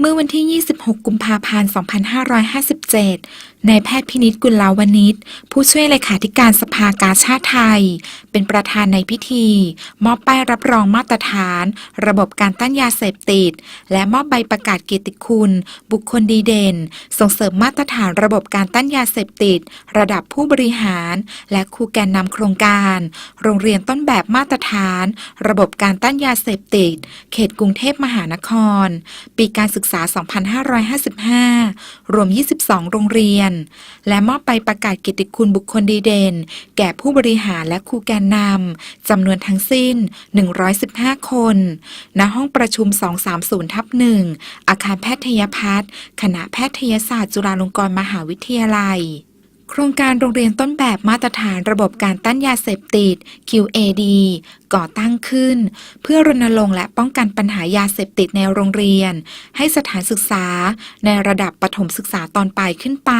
เมื่อวันที่ 26 กุมภาพันธ์ 2557 นายแพทย์พินิจกุลลาวนิชผู้ช่วยเลขาธิการสภากาชาติไทย เป็นประธานในพิธี มอบป้ายรับรองมาตรฐาน ระบบการต้านยาเสพติด และมอบใบประกาศเกียรติคุณ บุคคลดีเด่น ส่งเสริมมาตรฐานระบบการต้านยาเสพติด ระดับผู้บริหาร และครูแกนนำโครงการ โรงเรียนต้นแบบมาตรฐาน ระบบการต้านยาเสพติด เขตกรุงเทพมหานคร ปีการศึกษา 2555 รวม 22 โรงเรียน และมอบไปประกาศเกียรติคุณบุคคลดีเด่น แก่ผู้บริหารและครูแกนนำจำนวนทั้งสิ้น 115 คน ณ ห้องประชุม 230 ทับ 1 อาคารแพทยพัฒน์คณะแพทยศาสตร์จุฬาลงกรณ์มหาวิทยาลัย โครงการโรงเรียนต้นแบบมาตรฐานระบบการต้านยาเสพติด QAD ก่อตั้งขึ้น เพื่อรณรงค์และป้องกันปัญหายาเสพติดในโรงเรียน ให้สถานศึกษาในระดับประถมศึกษาตอนปลายขึ้นไป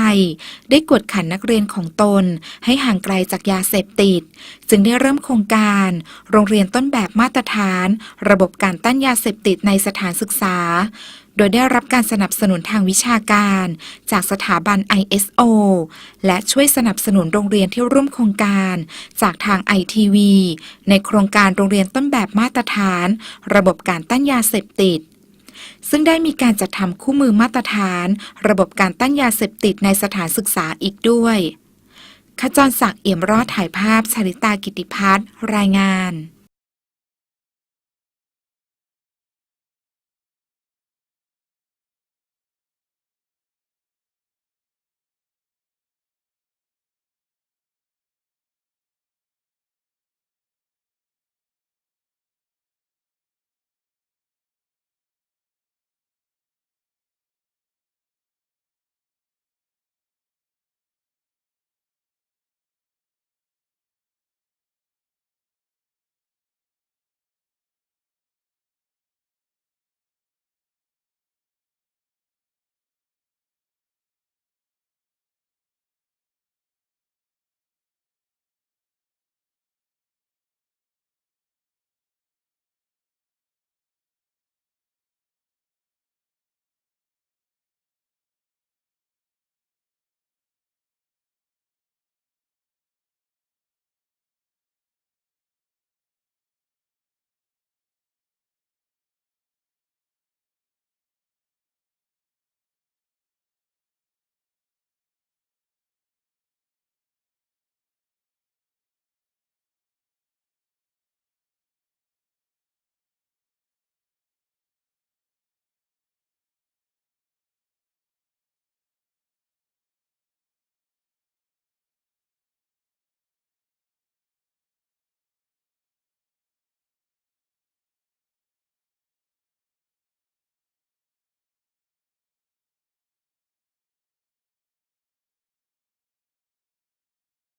ได้กวดขันนักเรียนของตน ให้ห่างไกลจากยาเสพติด จึงได้เริ่มโครงการ โรงเรียนต้นแบบมาตรฐาน ระบบการต้านยาเสพติดในสถานศึกษา โดยได้รับการสนับสนุนทางวิชาการ จากสถาบัน ISO และช่วยสนับสนุนโรงเรียนที่ร่วมโครงการ จากทาง ITV ในโครงการโรงเรียนต้นแบบมาตรฐาน ระบบการต้านยาเสพติดซึ่งได้มีการจัดทำคู่มือมาตรฐาน ระบบการต้านยาเสพติดในสถานศึกษาอีกด้วย ขจรศักดิ์เอี่ยมรอดถ่ายภาพชลิตากิติพัฒน์รายงาน